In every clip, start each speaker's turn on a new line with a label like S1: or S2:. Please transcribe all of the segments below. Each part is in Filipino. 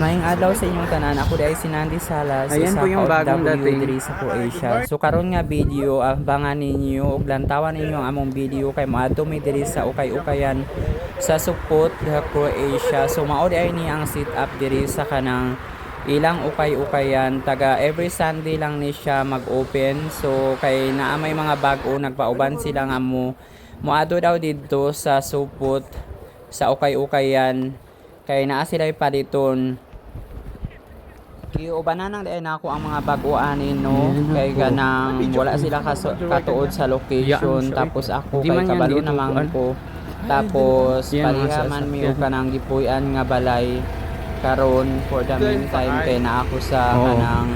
S1: Maing adlaw sa inyong tanan. Ako ay si Nandi Salas,
S2: Ayan
S1: isa
S2: po yung bagong dating.
S1: diri sa Croatia. So karon nga video abangan ninyo ug lantawan ninyo ang among video kay moadto mi diri sa ukay-ukayan sa Sopot, Croatia. So mao ay ni ang sit up diri sa kanang ilang ukay-ukayan taga every Sunday lang ni siya mag-open so kay naa may mga bag-o nagpauban sila nga mo moadto daw didto sa Sopot sa ukay-ukayan kay naa sila paliton Giubanan nang dahil nako ang mga baguanin no? Kay ganang wala sila kaso, katuod sa location.
S2: Eh.
S1: tapos ako
S2: Di
S1: kay kabalo naman ko tapos pariha man mi
S2: sasakyan.
S1: kanang gipuy-an nga balay karon for the meantime kay na ako sa
S2: Oo.
S1: kanang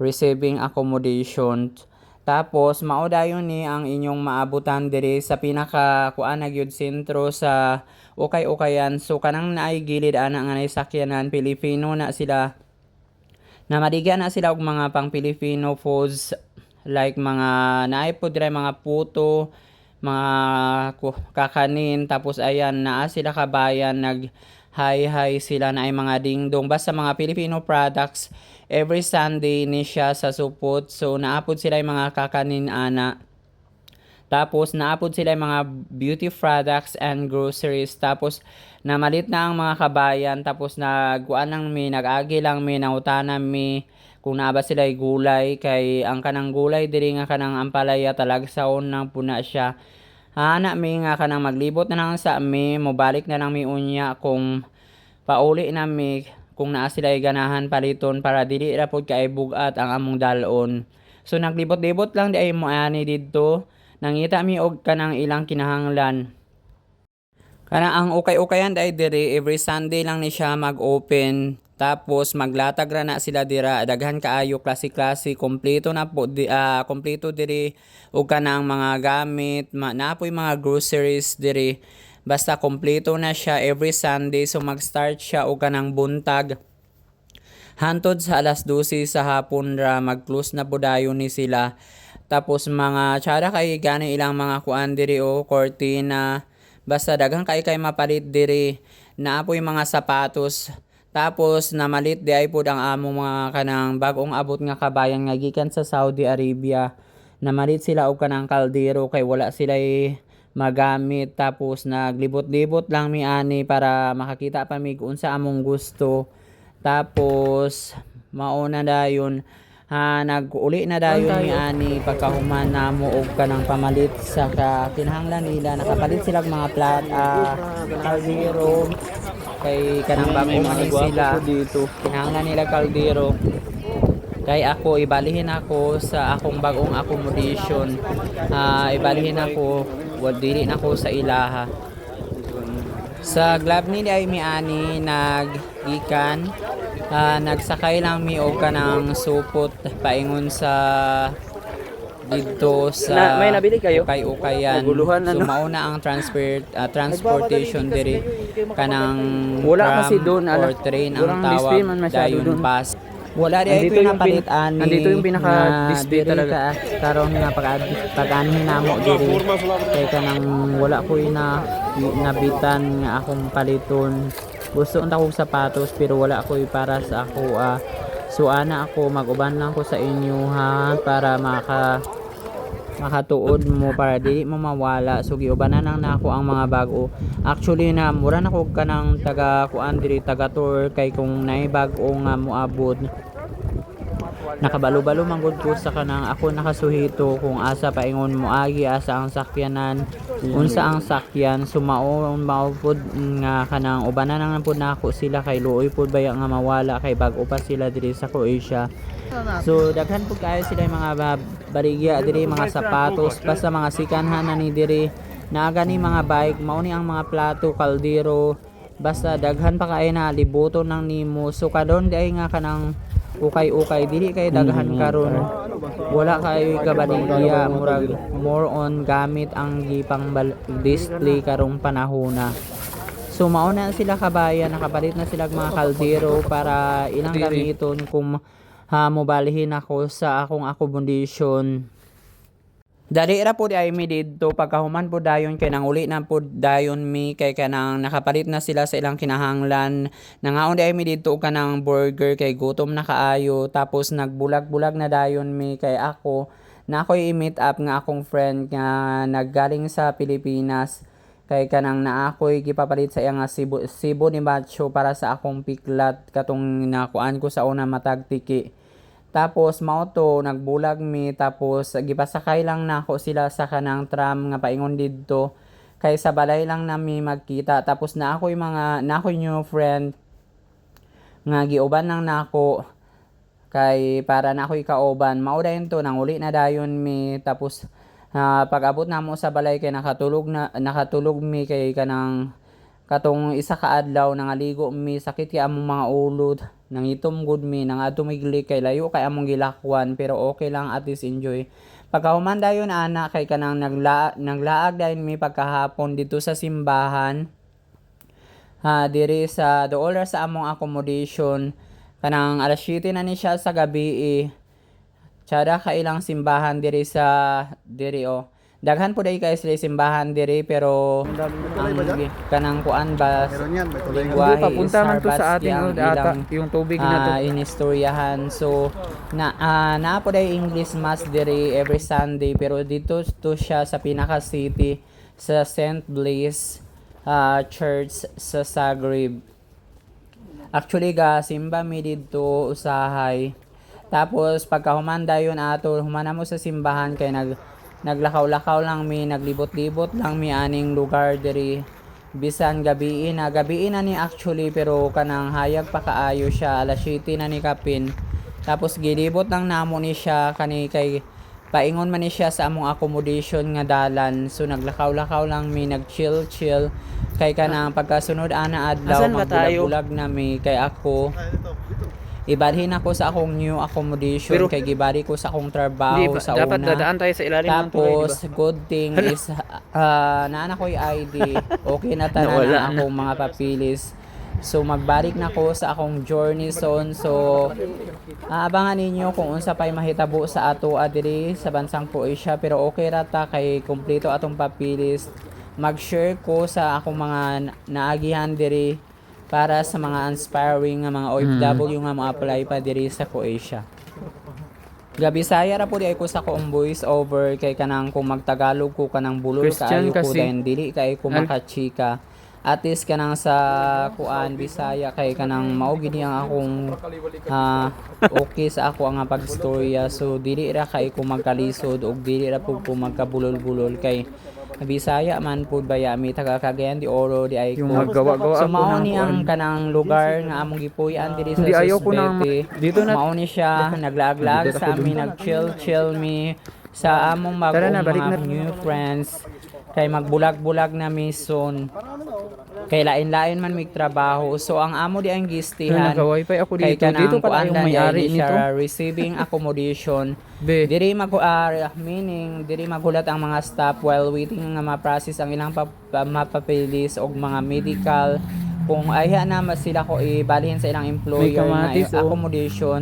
S1: receiving accommodation. Tapos mao dayon ni ang inyong maabutan diri sa pinaka kuan gyud sentro sa ukay-ukayan. So kanang naay gilid ana nga sakyanan Pilipino na sila na madigyan na sila og mga pang Filipino foods like mga naay po dire mga puto mga kakanin. Tapos ayan naa sila kabayan nag hi hi sila na ay mga dingdong. Basta mga Filipino products every Sunday ni siya sa supot. So naapod sila yung mga kakanin ana tapos naapod sila yung mga beauty products and groceries. Tapos namalit na ang mga kabayan. Tapos nagkuan lang mi, nag-agi lang mi, nautanan mi kung naaba sila gulay kay ang kanang gulay diri nga kanang ampalaya talagsaon nang puna siya. Hana mi nga kanang maglibot na lang sa mi, mobalik na lang mi unya kung pauli na mi kung naa sila ganahan paliton para dili ra pud kay bugat ang among dalon. So naglibot-libot lang di ay mo ani didto. Nangita mi og kanang ilang kinahanglan. Kana ang ukay-ukayan dai diri every Sunday lang ni siya mag-open. Tapos maglatag ra na sila dira. Daghan kaayo klase-klase. Kompleto na po di, ah, kompleto diri. Og kanang mga gamit ma, napoy mga groceries diri. Basta kompleto na siya every Sunday. So mag-start siya og kanang buntag. Hantod sa alas 12 sa hapon ra mag-close na budayon ni sila. Tapos mga tsara kay gani ilang mga kuan diri o cortina. Basta daghang kay kay mapalit diri. Naapoy mga sapatos. Tapos namalit di ay pud ang among mga kanang bagong abot nga kabayan nga gikan sa Saudi Arabia. Namalit sila og kanang kaldero kay wala sila magamit tapos naglibot-libot lang mi ani para makakita pa mi kung sa among gusto. Tapos mauna dayon ha nag-uli na dayon ni ani pagkahuman namo og kanang pamalit sa ka kinahanglan nila. Nakapalit sila og mga plat ah kaldero. Kay kanang bagong man sila
S2: dito.
S1: kinahanglan nila kaldero. Kay ako ibalihin ako sa akong bagong accommodation. Ah, ibalihin ako. Wal dili na ako sa ilaha sa glab ni ay mi ani naggikan ah, nagsakay lang mi og kanang supot paingon sa dito sa
S2: Na- may nabili kayo?
S1: ukay-ukayan
S2: Naguluhan,
S1: so
S2: ano?
S1: mauna ang transport ah, transportation diri kanang
S2: Wala
S1: tram
S2: kasi doon,
S1: or
S2: ala.
S1: train ang
S2: Walang
S1: tawag dayon pass wala
S2: Nandito
S1: ko
S2: yung
S1: napalit
S2: pin-
S1: ani
S2: nandito yung pinaka-display talaga.
S1: ka. Karon nga pag pag anhin namo diri kay kanang wala ko na nabitan nga akong paliton. Gusto unta kong sapatos pero wala ko para sa ako ah. So ana ako maguban lang ko sa inyo ha para maka makatuod mo para dili mo mawala. So giubanan lang na ako ang mga bago. Actually na mura na ko kanang taga kuan diri taga tour. Kay kung naay bago nga moabot nakabalo-balo man ko sa kanang ako nakasuhito. Kung asa paingon mo agi asa ang sakyanan unsa ang sakyan. Sumao mao nga kanang ubanan lang pud nako sila. Kay luoy pud baya nga mawala. Kay bag-o pa sila diri sa Croatia So daghan po kayo sila yung mga ba- barigya diri mga sapatos basta mga sikanhan na ni diri. Naaga ni mga bike mao ni ang mga plato kaldero. Basta daghan pa kayo na libuton ng nimo. So kadon di ay nga kanang ukay-ukay dili kay daghan karon. Wala kayo kabaligya murag more on gamit ang gipang display karong panahona. So mauna na sila kabayan, nakapalit na sila mga kaldero para ilang gamiton kung ha mobalihin ako sa akong accommodation. Dali ra po di ay mi didto pagkahuman po dayon kay nang uli na po dayon mi kay kanang nakapalit na sila sa ilang kinahanglan. Nangaon di ay mi didto kanang burger kay gutom na kaayo tapos nagbulag-bulag na dayon mi kay ako na ako'y i-meet up nga akong friend nga naggaling sa Pilipinas kay kanang na ako'y gipapalit sa iya nga Cebu, Cebu ni Macho para sa akong piklat katong nakuan ko sa una matag tiki. Tapos mao to nagbulag mi. Tapos gipasakay lang nako sila sa kanang tram nga paingon didto. Kay sa balay lang nami magkita. Tapos na ako'y mga na ako'y new friend nga giuban lang nako. Kay para na ako'y kauban mao dayon to nang uli na dayon mi. Tapos ah, pag-abot namo sa balay kay nakatulog na nakatulog mi kay kanang katong isa ka adlaw nangaligo mi sakit kay among mga ulod nangitom gud mi nang atumigli kay layo kay among gilakwan pero okay lang at least enjoy pagkahuman dayon ana kay kanang nagla naglaag dayon mi pagkahapon dito sa simbahan ha diri sa dool ra sa among accommodation kanang alas 7 na ni siya sa gabi eh. Tsada ka ilang simbahan diri sa diri o. Daghan po dai kay sila simbahan diri pero ang kanang kuan ba lingwahe
S2: papunta man to sa ating
S1: yang
S2: ata,
S1: ilang
S2: yung tubig na to.
S1: ah, inistoryahan. So, na uh, na po dahil English Mass diri every Sunday pero dito to siya sa pinaka city sa St. Blaise ah, Church sa Zagreb. Actually ga simba mi didto usahay. Tapos pagkahuman dayon ato humana mo sa simbahan kay nag naglakaw-lakaw lang mi. Naglibot-libot lang mi. Aning lugar diri. Bisan gabi na. Gabi na ni actually pero kanang hayag pa kaayo siya. Alas 7 na ni kapin. Tapos gilibot lang namo ni siya. Kani kay paingon man ni siya sa among accommodation nga dalan. So naglakaw-lakaw lang mi. Nag-chill chill kay kanang pagkasunod ana adlaw magbulag-bulag na mi. Kay ako ibalhin ako sa akong new accommodation
S2: Pero-
S1: kay gibali ko sa akong trabaho
S2: pa-
S1: sa
S2: dapat
S1: una
S2: dadaan tayo sa ilalim ng
S1: tapos,
S2: di ba?
S1: good thing is, uh, naana ko yung ID. Okay na tanan ang akong mga papilis. So, magbalik na ko sa akong journey zone. So, aabangan ninyo kung unsa pa'y mahitabo sa ato adiri sa bansang Croatia. Pero okay rata kay kumpleto atong papilis. Mag-share ko sa akong mga na- naagihan diri para sa mga inspiring nga mga OFW nga ma-apply pa diri sa Croatia. Gabi saya ra ay ko sa koong voice over kay kanang kung magtagalog ko kanang bulol
S2: Christian
S1: kaayo ko dahil dili kay ko makachika. At least kanang sa kuan Bisaya kay kanang mao gid ang akong ah, okay sa ako ang pagstorya so dili ra kay ko magkalisod og dili ra pud ko magkabulol-bulol kay Bisaya man pud baya mi taga Cagayan de Oro di ay
S2: Yung
S1: ko.
S2: maggawa-gawa
S1: So
S2: ko
S1: mao
S2: ng
S1: ni
S2: kuan.
S1: ang kanang lugar nga among gipuy-an diri sa
S2: Hindi, ayaw ko nang- dito na-
S1: Mao ni siya naglaag-laag sa amin nag-chill-chill mi sa among
S2: Tara na, balik
S1: mga
S2: na.
S1: new friends kay magbulag-bulag na mi soon. Kay lain-lain man mig trabaho. So ang amo di ang gistihan.
S2: nagka-wifi ako
S1: Kay
S2: dito.
S1: kanang
S2: Dito pala yung
S1: kuan na
S2: may-ari
S1: siya
S2: nito.
S1: receiving accommodation.
S2: Be,
S1: Diri mag ah, meaning diri magulat ang mga staff while waiting nga ma-process ang ilang pa, pa- mapapilis og mga medical kung ayha na mas sila ko ibalhin sa ilang employer nga
S2: kamatis, oh.
S1: accommodation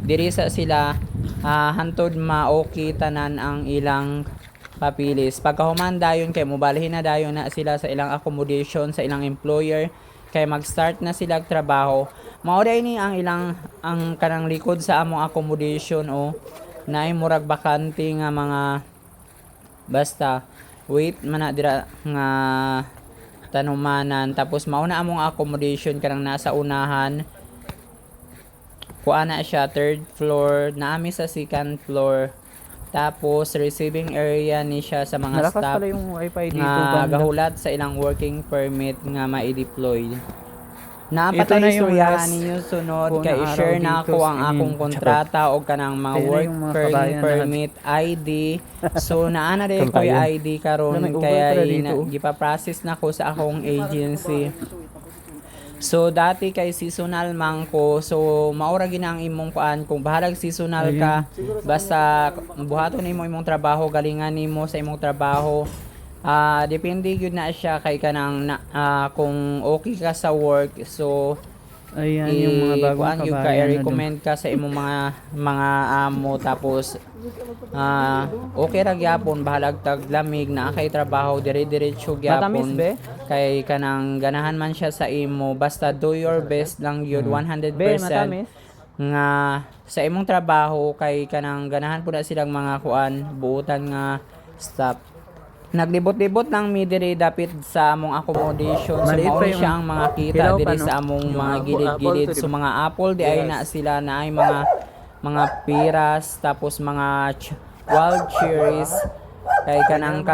S1: diri sa sila ah, hantod ma-okay tanan ang ilang papilis. Pagkahuman dayon kay mobalhin na dayon na sila sa ilang accommodation sa ilang employer kay mag-start na sila trabaho. Mao ni ang ilang ang kanang likod sa among accommodation o naay murag bakante nga mga basta wait man dira nga tanumanan. Tapos mao na among accommodation kanang nasa unahan kuha na siya third floor naami sa second floor tapos receiving area ni siya sa mga
S2: malakas
S1: staff
S2: pala yung wifi dito.
S1: nga
S2: banda.
S1: gahulat sa ilang working permit nga ma-deploy.
S2: Ito na
S1: Napatay
S2: yung last
S1: ninyo sunod
S2: na
S1: kay
S2: araw
S1: share na
S2: dito
S1: ako
S2: sa
S1: ang akong kontrata o kanang mga
S2: Kaya na
S1: work
S2: yung mga
S1: per-
S2: kabayan
S1: permit ID. So naana rin ko
S2: Kabayan.
S1: yung ID karon
S2: Wala, may
S1: kaya
S2: pala
S1: ina,
S2: dito.
S1: gipa-process na ko sa akong agency. So dati kay seasonal man ko. So maura gina ang imong kuan kung bahalag seasonal ka basta buhaton nimo imong trabaho galingan nimo sa imong trabaho. Ah, depende gyud na siya kay kanang na, ah, kung okay ka sa work. So
S2: Ayan yung mga bagong
S1: kuan
S2: kabayan. na
S1: i-recommend ka sa imong mga mga amo tapos ah okay ra gyapon bahalag tag lamig na kay trabaho dire-diretso
S2: Matamis,
S1: gyapon
S2: be?
S1: kay kanang ganahan man siya sa imo basta do your best lang yun 100%
S2: Hmm. Be, matamis.
S1: nga sa imong trabaho kay kanang ganahan po na silang mga kuan buutan nga staff naglibot-libot lang mi diri dapit sa among accommodation.
S2: Maliit
S1: mao siya ang mga kita diri sa among mga gilid-gilid. so mga apple di ay na sila na ay mga mga piras tapos mga ch- wild cherries. Kay kanang